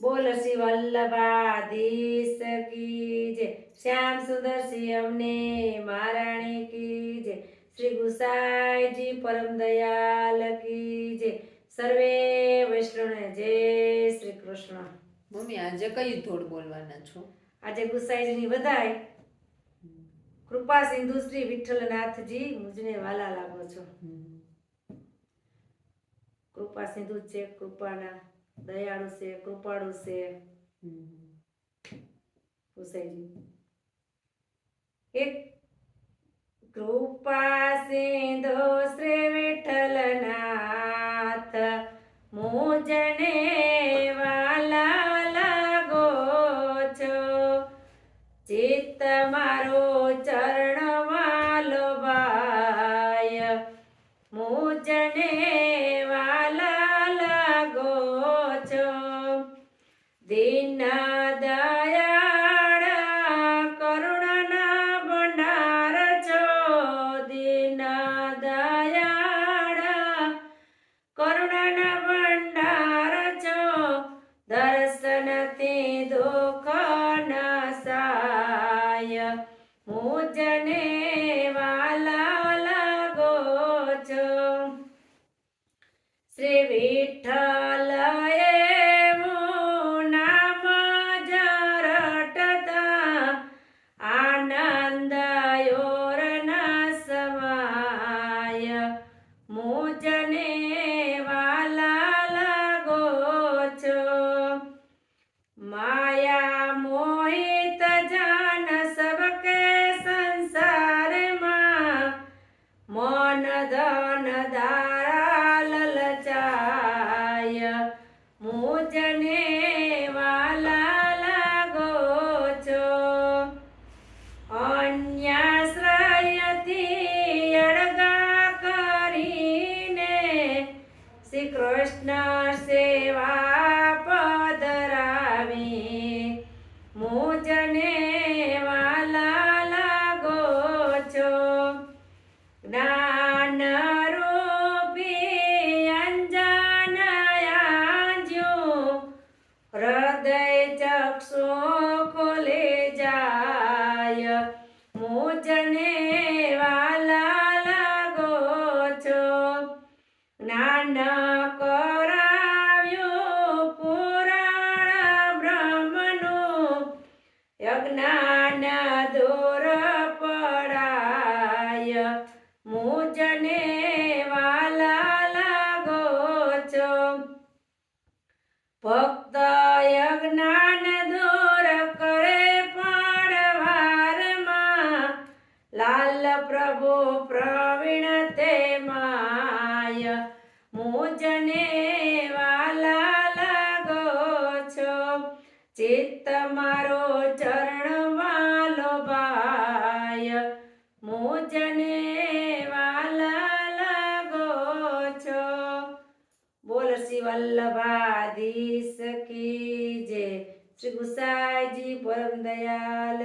બોલ શ્રી વલ્લભાધીશ કી જય. શ્યામ સુંદર શ્રી અમને મહારાણી કી જય. શ્રી ગુસાઈજી પરમ દયાલ કી જય. સર્વે વૈષ્ણવને જય શ્રી કૃષ્ણ. મમ્મી આજે કઈ ધોળ બોલવાના છો? આજે ગુસાઈજીની વધાય. કૃપા સિંધુ શ્રી વિઠ્ઠલનાથજી મુજને વાલા લાગો છો. કૃપા સિંધુ છે કૃપાના. દયાળુ છે કૃપાળુ છે. ગુસાઈજી એક કૃપા સિંધો શ્રી વિઠ્ઠલનાથ મોજને વાલા લાગો છો. ચિત્ત મારો ચરણ વાલો ભાય મુજને દીન દયાળ કરુણના ભંડાર છો દીન દયાળ કરુણના ભંડાર છો દર્શનથી દુઃખ નસાય મુજને વાલા લાગો છો શ્રી વિઠ્ઠલ ધન દારા મુજને વાલા લાગો છો. જ્ઞાન કરાવ્યું પુરાણ બ્રહ્મનું. અજ્ઞાન દૂર પડાય. મુજને વાલા લાગો છો. ભક્ત પ્રભુ પ્રવીણ તે માય. મુજને વાલા લાગો છો. ચિત્ત મારો ચરણ વાલો ભાય મુજને વાલા લાગો છો. બોલ શ્રી વલ્લભાધીશ કી જે શ્રી ગુસાઈજી પરમ દયાલ